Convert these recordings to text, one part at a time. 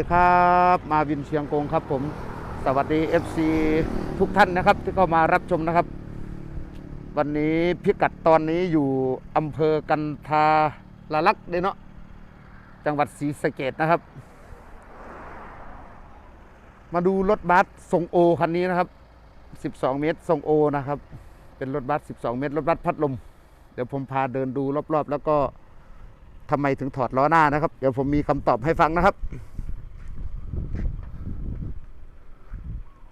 สวัสดีครับ มาวินเชียงกงครับผม สวัสดี FC ทุกท่านนะครับ ที่เข้ามารับชมนะครับ วันนี้พิกัดตอนนี้อยู่อำเภอกันทาลลักษ์เดเนาะจังหวัดศรีสะเกดนะครับ มาดูรถบัสทรงโอคันนี้นะครับ 12 เมตรทรงโอนะครับ เป็นรถบัส 12 เมตร รถบัสพัดลม เดี๋ยวผมพาเดินดูรอบๆ แล้วก็ทำไมถึงถอดล้อหน้านะครับ เดี๋ยวผมมีคำตอบให้ฟังนะครับ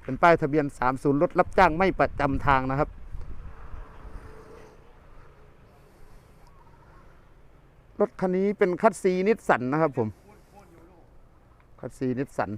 เป็นป้ายทะเบียน 30 รถรับจ้างไม่ประจำทางนะครับ รถคันนี้เป็นคัตซีนิสสันนะครับผม คัตซีนิสสัน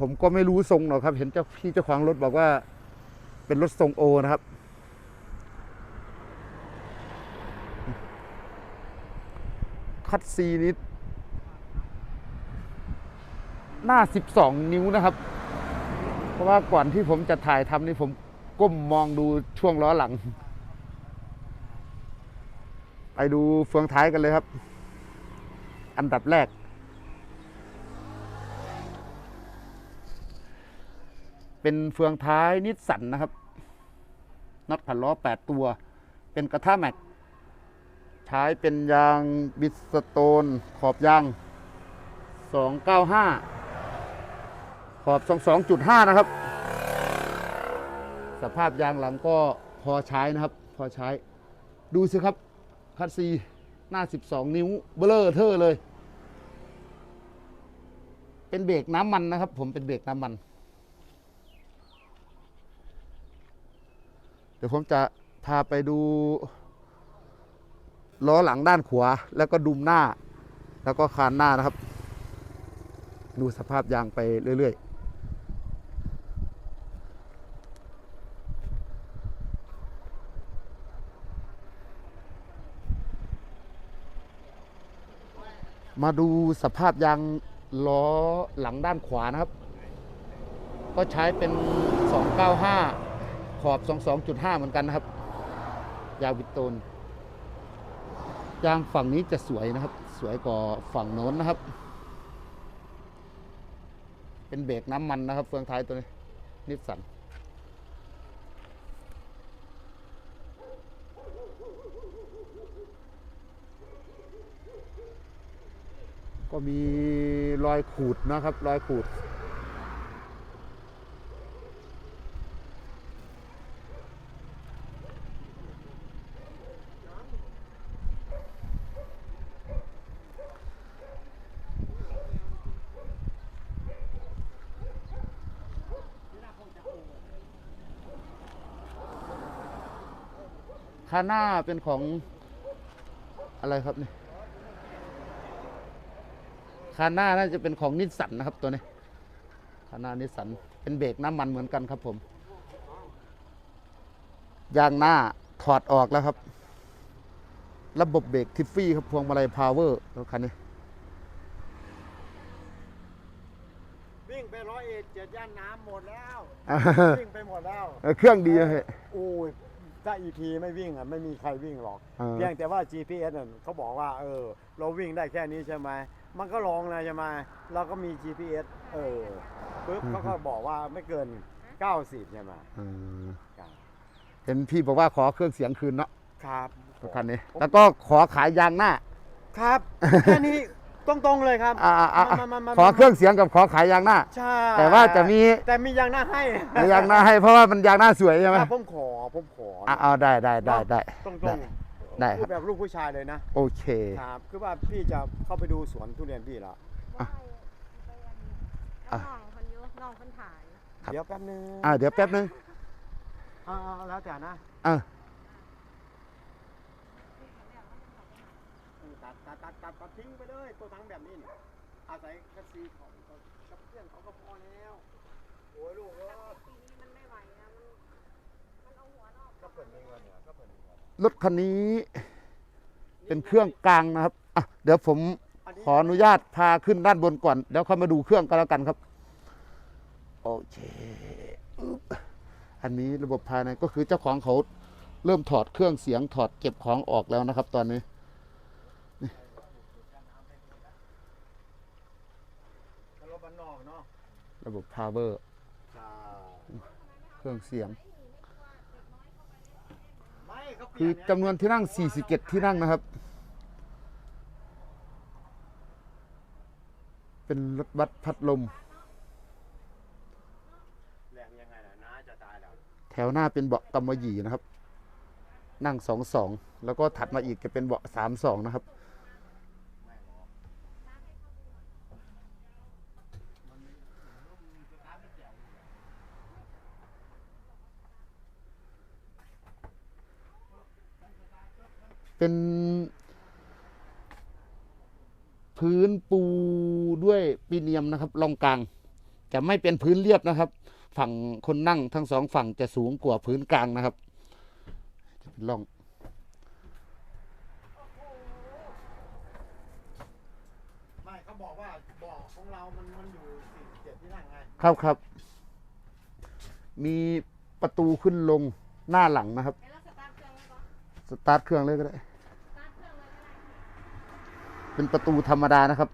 ผมก็ไม่รู้ทรงหรอกครับ เห็นเจ้าพี่เจ้าของรถบอกว่า เป็นรถทรงโอนะครับ คัดซีนิดหน้า 12 นิ้วนะครับ เพราะว่าก่อนที่ผมจะถ่ายทำนี่ผมก้มมองดูช่วงล้อหลัง ไปดูเฟืองท้ายกันเลยครับ อันดับแรก เป็นเฟืองท้ายนิสสันนะครับน็อตขันล้อ 8 ตัว เป็นกระทะแม็ก ใช้เป็นยางบิสโตน ขอบยาง 295 ขอบ 22.5 นะครับ สภาพยางหลังก็พอใช้นะครับ พอใช้ ดูสิครับ คัตซีหน้า 12 นิ้ว เบลอเทอร์เลย เป็นเบรกน้ำมันนะครับ ผมเป็นเบรกน้ำมัน เดี๋ยวผมจะพาไปดูล้อหลังด้านขวาแล้วก็ดุมหน้า แล้วก็คานหน้านะครับ ดูสภาพยางไปเรื่อย ๆมาดูสภาพยางล้อหลังด้านขวานะครับ ก็ใช้เป็น 295 ขอบ 22.5 เหมือนกันนะครับ ยางวิตโตนยางฝั่งนี้จะสวยนะครับ สวยกว่าฝั่งโน้นนะครับ เป็นเบรกน้ำมันนะครับ เฟืองท้ายตัวนี้ นิสสันก็มีรอยขูดนะครับ รอยขูด คาน่าเป็นของอะไรครับเนี่ยคาน่าน่าจะเป็นของนิสสันนะครับตัวนี้คาน่านิสสันเป็นเบรกน้ำมันเหมือนกันครับผมยางหน้าถอดออกแล้วครับ ระบบเบรกทิฟฟี่ครับพวงมาลัยพาวเวอร์รถคันนี้วิ่งไปร้อยเอ็ดเจ็ดย่านน้ำหมดแล้วอ่าวิ่งไปหมดแล้วเครื่องดีอะเฮ้ยโอ้ย ถ้าอีพีไม่วิ่งอะไม่มีใครวิ่งหรอก เออ เพียงแต่ว่า GPS น่ะเขาบอกว่า เออ เราวิ่งได้แค่นี้ใช่ไหมมันก็ลองนะใช่ไหมเราก็มี GPS เออปุ๊บเขาก็บอกว่าไม่เกิน 90 ใช่ไหมอืมครับเห็นพี่บอกว่าขอเครื่องเสียงคืนเนาะครับรถคันนี้ แล้วก็ขอขายยางหน้า ครับ แค่นี้ ตรงๆเลยครับอ่าอ่าอ่ามามามามาขอเครื่องเสียงกับขอขายยางหน้า ใช่แต่ว่าจะมี แต่มียางหน้าให้ยางหน้าให้เพราะว่ามันยางหน้าสวยใช่ไหมครับผมขอผมขออะเอาได้ได้ได้ได้ตรงได้ๆได้คพูรัดบแบบลูกผู้ชายเลยนะ โอเคครับคือว่าพี่จะเข้าไปดูสวนทุเรียนพี่แล้วอะน้องคนอยุน้องคนถ่ายครับเดี๋ยวแป๊บนึงอ่าเดี๋ยวแป๊บนึงอ่าๆแล้วแต่นะอ่า ตัดตัดตัดตัดทิ้งไปเลยตัวทั้งแบบนี้นี่อาศัยคัสซีของกับเพื่อนเขาก็พอแล้วโอ้ยลูกเออปีนี้มันไม่ไหวนะมันมันเอาหัวนอกก็เปิดมีเงินเนี่ยก็เปิดมีรถคันนี้ เป็นเครื่องกลางนะครับอะเดี๋ยวผมขออนุญาตพาขึ้นด้านบนก่อนเดี๋ยวค่อยมาดูเครื่องกันแล้วกันครับ โอเค อันนี้ระบบภายในก็คือเจ้าของเขาเริ่มถอดเครื่องเสียงถอดเก็บของออกแล้วนะครับ ตอนนี้ รถบ้านนอกเนาะ ระบบ power ใช่เครื่องเสียงไม่เขาเปคืลี่อยนไงจำนวนที่นั่ง 47 ที่นั่งนะครับ เป็นรถบัสพัดลมแรงยังไงล่ะน้าจะตายแล้วแถวหน้าเป็นเบาะกำมะหยี่นะครับ นั่งสองสองแล้วก็ถัดมาอีกจะเป็นเบาะสามสองนะครับ เป็นพื้นปูด้วยปีเนียมนะครับรองกลาง จะไม่เป็นพื้นเรียบนะครับ ฝั่งคนนั่งทั้งสองฝั่งจะสูงกว่าพื้นกลางนะครับ จะเป็นร่อง ไม่เขาบอกว่าเบาะของเรา มันมันอยู่47ที่นั่งไงครับครับ มีประตูขึ้นลงหน้าหลังนะครับแล้วสตาร์ทเครื่องไว้ก่อนสตาร์ทเครื่องเลยก็ได้ สตาร์ทเครื่องเลยก็ได้ เป็นประตูธรรมดานะครับ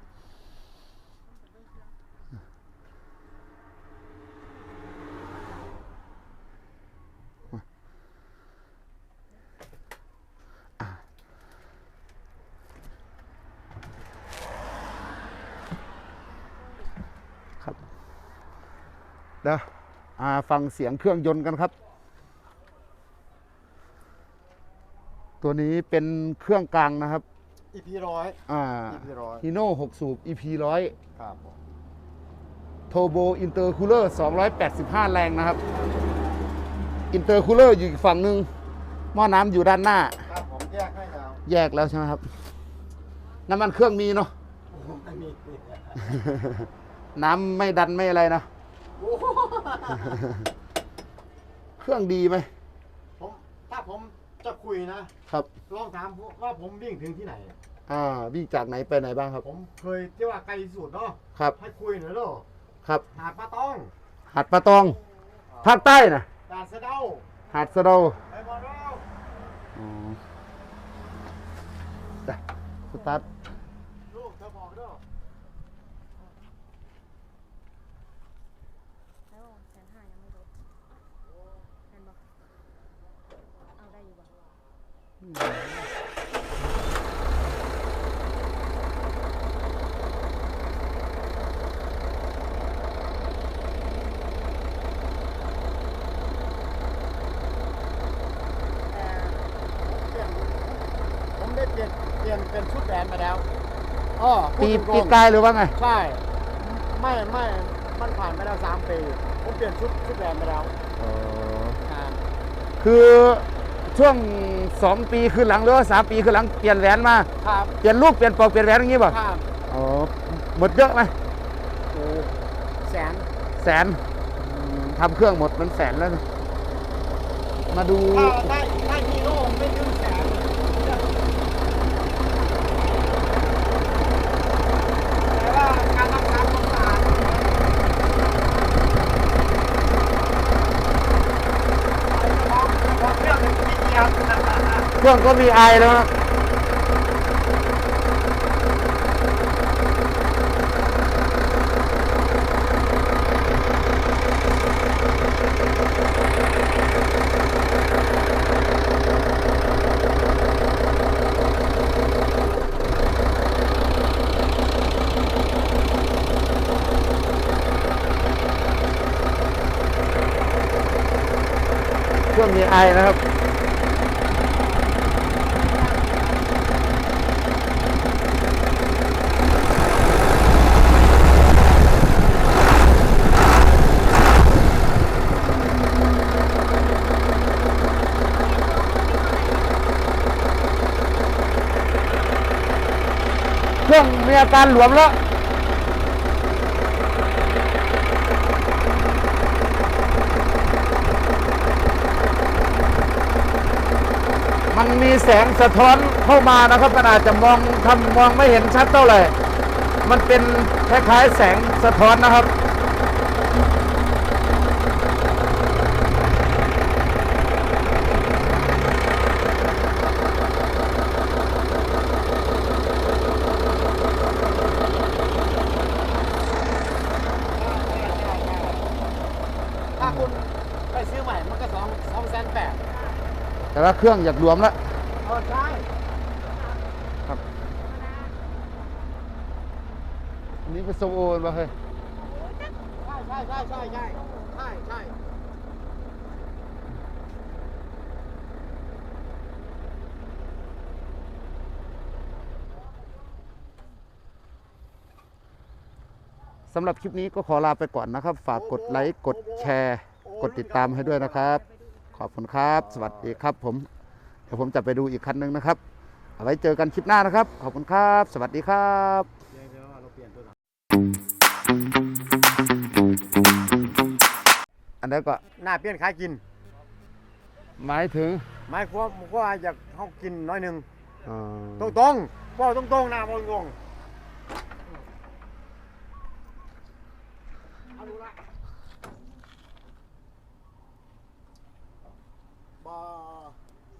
ครับเดี๋ยวฟังเสียงเครื่องยนต์กันครับตัวนี้เป็นเครื่องกลางนะครับ อีพีร้อย อ่าอีพีร้อยฮีโน่6สูบ EP ร้อยครับผมโทโบอินเตอร์คูลเลอร์285 แรงนะครับ อินเตอร์คูลเลอร์อยู่อีกฝั่งหนึ่งหม้อน้ำอยู่ด้านหน้า ครับผมแยกให้แล้วแยกแล้วใช่ไหมครับ น้ำมันเครื่องมีเนาะ ไม่มีน้ำไม่ดันไม่อะไรนะ โอ้โหเครื่องดีไหมผมถ้าผม จะคุยนะครับ ลองถามผมว่าผมวิ่งถึงที่ไหน อ่าวิ่งจากไหนไปไหนบ้างครับ ผมเคยที่ว่าไกลที่สุดเนาะครับ ให้คุยหน่อยเนาะครับ หาดปลาต้องหาดปะตอง ภาคใต้นะดาดสะเดาหาดสะเดาไปบอลเราอ๋อจ้ะสตาร์ท ลูกเธอบอกเด้อ แล้วแสนห้ายังไม่ลดเห็นบ่เอาได้อยู่บ่ แต่ผมเปลี่ยนผมได้เปลี่ยน เปลี่ยนเป็นชุดแดนมาแล้วอ๋อพูปีดตรงๆปีกายหรือว่าไง ใช่ ไม่ไม่มันผ่านไปแล้วสามปีผมเปลี่ยนชุดชุดแดนไปแล้วอ๋ออ่าคือช่วงสองปีคือหลังหรือว่าสามปีคือหลังเปลี่ยนแหวนมา ครับเปลี่ยนลูกเปลี่ยนปอกเปลี่ยนแหวนอย่างงี้ป่ะครับอ๋อหมดเยอะไหมโอ้แสนแสนอืมทำเครื่องหมดมันแสนแล้วนะมาดู ถ้าได้ได้ฮีโร่ไม่ถึงแสนแต่ว่าการรักษาความสะอาดของของเรื่องเป็นที่เกียรติ เครื่องก็มีไอแล้วนะเครื่องมีไอนะครับ อาการหลวมแล้วมันมีแสงสะท้อนเข้ามานะครับมันอาจจะมองทำมองไม่เห็นชัดเท่าไหร่ มันเป็นคล้ายๆแสงสะท้อนนะครับ ถ้าคุณไปซื้อใหม่มันก็สอง สองแสนแปดแต่ว่าเครื่องอยากรวมแล้วเออใช่อันนี้เป็นโซโอมาเฮ้ยใช่ใช่ใช่ใช่ใช่ใช่ใช่สำหรับคลิปนี้ก็ขอลาไปก่อนนะครับ ฝากกดไลค์ กดแชร์ กดติดตามให้ด้วยนะครับ ขอบคุณครับ สวัสดีครับผม เดี๋ยวผมจะไปดูอีกคันหนึ่งนะครับ เอาไว้เจอกันคลิปหน้านะครับ ขอบคุณครับ สวัสดีครับเดี๋ยวเดี๋ยวเราเปลี่ยนตัวหลังอันนี้ก็หน้าเปลี่ยนขายกิน หมายถึงหมายความว่าอยากเขากินน้อยหนึ่งอ่าตรงตรงๆบอกตรงตรงๆหน้าบอกตรงๆเอาดูละบอ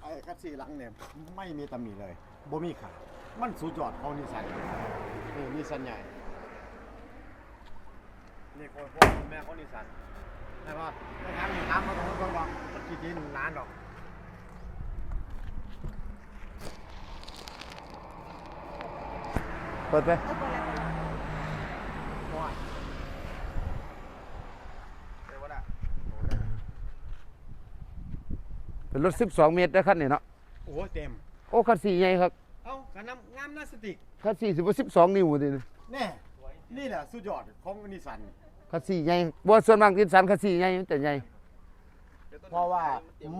ไอ้คัสซี่หลังเนี่ยไม่มีตำหนิเลยบ่มีขาดมันสุดยอดเของนิสสันนี่นิสสันใหญ่นี่คนพ่อคนแม่คนนิสสันใช่ปะไม่ทำนึ่งน้ำมาตรงนั้นก่อนมันกี่ทีหนึ่งล้านดอกเปิดไป เออเปิดแล้วเปิดแล้ว โอ้ยเดี๋ยวว่าน่ะ เป็นรถ12 เมตรได้คันนี้เนาะโอ้โหเต็ม โอ้คันสี่ใหญ่ครับเอ้ากระน้ำงามนาสติกคันสี่สิบ12 นิ้วดิแน่นี่แหละสุดยอดของนิสสันคันสี่ใหญ่บ่ส่วนมากดินสันคันสี่ใหญ่มันจะใหญ่ เพราะว่า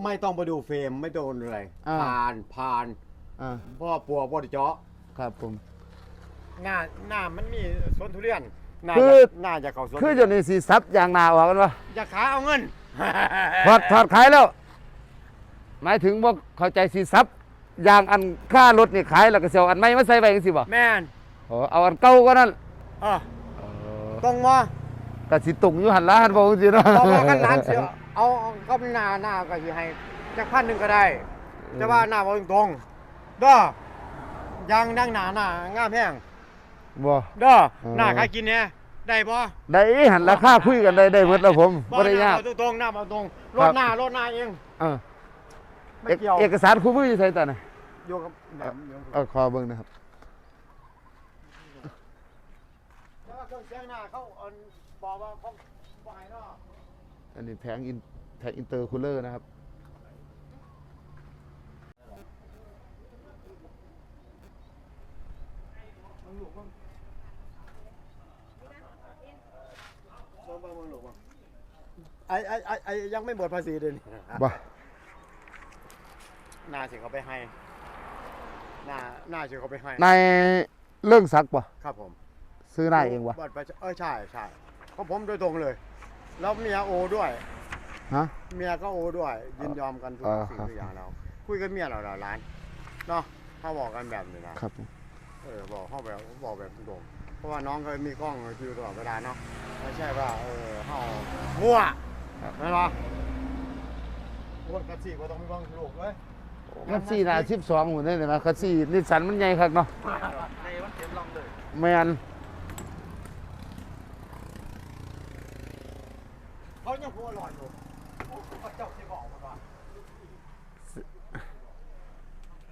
ไม่ต้องไปดูเฟรมไม่โดนอะไรอ่า ผ่านผ่านอ่าพ่อปัวพ่อเจาะครับผม หน้าหน้ามันมีสวนทุเรียนหน้าคือ จะหน้าจะเข้าสวนคือเดี๋ยวนี้สีซับยางนาออกกันวะจะขายเอาเงิน ถอดถอดขายแล้ว หมายถึงว่าเข้าใจสีซับยางอันค่ารถนี่ขายแล้วก็เสียวอันใหม่มาใส่ไว้จังซี่บ่แม่นโอ้เอาอันเก่าก็นั่นเออตรงมาก็สิตุงอยู่หันละหันบ่จังซี่เนาะพอพอกันร้านเสียเอาเอาก็หน้าหน้าก็สิให้จักพันหนึ่งก็ได้ แต่ว่าหน้าบ่ตรงๆเด้อยางนั่งหน้าหน้างามแพงบ่เด้ออืมหน้าขายกินเนี่ยได้บ่ได้หันราคาคุยกันได้ได้หมดแล้วผมบ่ได้ยากหน้บ่ตรงๆหน้าบ่ตรงรครัถบหน้ารถหน้าเองเออ ไม่เอกเกี่ยวเอกสารคู่มืออยู่ไสตอนน่ะอยู่กับแหนมอยู่เอาขอเบิ่งนะครับแต่ว่าเครื่องเสียงหน้าเขาเอาบอกว่าเขาบ่ให้เนาะอันนี้แผงอินแผงอินเตอร์คูลเลอร์นะครับเบิ่งเบิ่งเบิ่งลูกเบิ่งไอ้ไอ้ไอ้ไอ้ยังไม่หมดภาษีเดือนบ่ หน้าสิเขาไปให้หน้าหน้าสิเขาไปให้นายเรื่องสักดิ์บ่ครับผมซื้อนายเองวะ บัตรประชาเออใช่ใช่ของผมโดยตรงเลย แล้วเมียโอด้วยฮะเมียก็โอด้วย ยินยอมกันทุกอ่าสิ่งครับทุกอย่างเราคุยกับเมียเราเราร้านเนาะเขาบอกกันแบบนี้นะครับผมเออบอกเขาแบบบอกแบบตรงๆเพราะว่าน้องเคยมีกล้องคิวตลอดเวลาเนาะไม่ใช่ว่าเออเขามั่วไม่หรอโอ้ยกระสีก็ต้องมีบ้างลูกเว้ย คันซี่น่ะ12หมู่นี่นะคันซี่นิสสันมันใหญ่คักเนาะในวันเต็มลองเลยแม่นเขายังพูดอร่อยอยู่โอ้เขาเจ้าที่บอกมาก่อน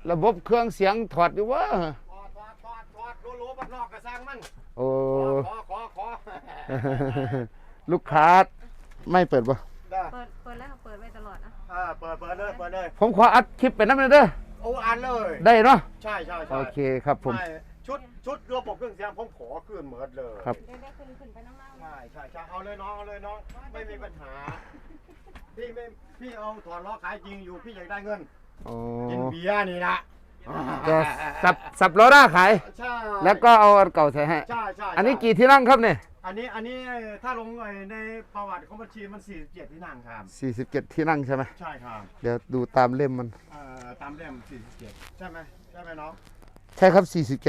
ระบบเครื่องเสียงถอดอยู่วะถอดถอดถอดถอดโลโลบ้านนอกกระซังมันโอ้ขอขอขอลูกค้าไม่เปิดบ่ได้เปิด เปิดแล้ว อดนะอ่าเปิดเปิดเลยเปิดเลยผมขออัดคลิปไปนำหน่อยเด้อโอ้อ่านเลยได้เนาะใช่ใช่ใช่โอเคครับผม ใช่ชุดชุดระบบเครื่องเสียงผมขอขึ้นเหมือนเลยครับ ได้ได้ขึ้นขึ้นไปนั่งล่างใช่ใช่ใช่เอาเลยน้องเอาเลยน้องไม่มีปัญหาพี่ไม่พี่เอาถอนล้อขายจริงอยู่พี่อยากได้เงินโอ้กินเบียร์นี่ละก็สับสับล้อหน้าขาย ใช่แล้วก็เอาอันเก่าใส่ให้ ใช่ใช่อันนี้กี่ที่นั่งครับเนี่ย อันนี้อันนี้ถ้าลงในประวัติของบัญชีมัน 47 ที่นั่งครับ 47 ที่นั่งใช่ไหมใช่ครับ เดี๋ยวดูตามเล่มมันเอ่อตามเล่มสี่สิบเจ็ดใช่ไหมใช่ไหมน้อง ใช่ครับ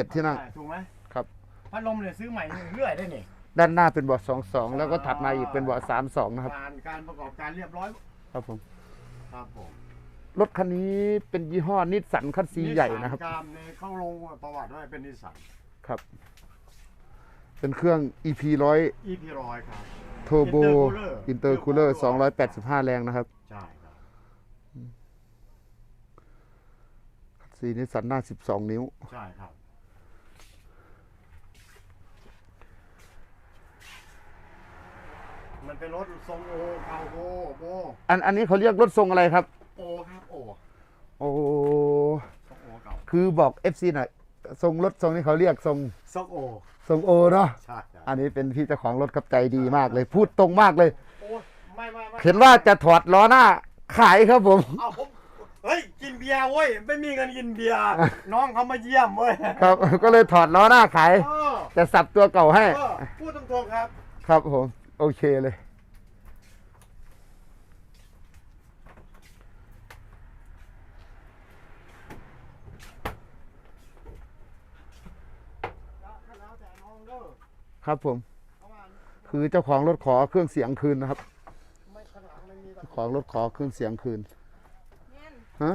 47 ที่นั่งใช่ถูกไหมครับ พัดลมเนี่ยซื้อใหม่เรื่อยได้นี่ด้านหน้าเป็นเบาะ22 แล้วก็ถัดมาอีกเป็นเบาะ32 นะครับผ่านการประกอบการเรียบร้อย ครับผม ครับผม รถคันนี้เป็นยี่ห้อนิสสันคันซีใหญ่นะครับสกามในเข้าลงประวัติว่าเป็นนิสสัน ครับ เป็นเครื่อง EP 100 EP ร้อยครับ Turbo Intercooler Intercooler 285 แรงนะครับ ใช่ครับสีนิสสันหน้า 12 นิ้ว ใช่ครับ มันเป็นรถทรงโอเกาโอโออันอันนี้เขาเรียกรถทรงอะไรครับ โอครับโอโอ้ทรงโอเก่าคือบอก FC หน่อยทรงรถทรงนี้เขาเรียกทรงทรงโอ ทรงโอเนาะใช่ใช่อันนี้เป็นพี่เจ้าของรถครับใจดีมากเลย พูดตรงมากเลย โอ้ไม่ไม่ไม่เห็นว่าจะถอดล้อหน้าขายครับผม เอาผมเฮ้ยกินเบียร์เว้ยไม่มีเงินกินเบียร์น้องเขามาเยี่ยมเว้ยครับ ก็เลยถอดล้อหน้าขาย เออแต่สับตัวเก่าให้ เออพูดตรงๆครับ ครับผม โอเคเลย แล้วแต่น้องเด้อ ครับผมเพราะว่าคือเจ้าของรถขอเครื่องเสียงคืนนะครับไม่ขนาดไม่มีตะเจ้าของรถขอเครื่องเสียงคืนแม่นฮะ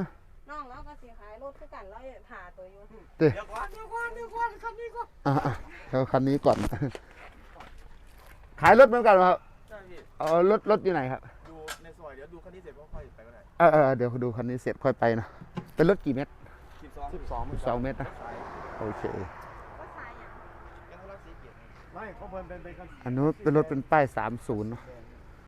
น้องแล้วก็สิขายรถคือกันแล้วถ่าตัวอยู่เต้เดี๋ยวก่อนเดี๋ยวก่อนเดี๋ยวก่อนคันนี้ก่อนอะอะเอาคันนี้ก่อน ขายรถเหมือนกันเหรอครับใช่พี่เอารถรถอยู่ไหนครับดูในซอยเดี๋ยวดูคันนี้เสร็จก็ค่อยไปก็ได้เออเออเดี๋ยวดูคันนี้เสร็จค่อยไปนะเป็นรถกี่เมตรสิบสองสิบสองสองเมตรนะสายโอเคก็ขาย อันนู้นเป็นรถเป็นป้ายสามศูนย์เนอะ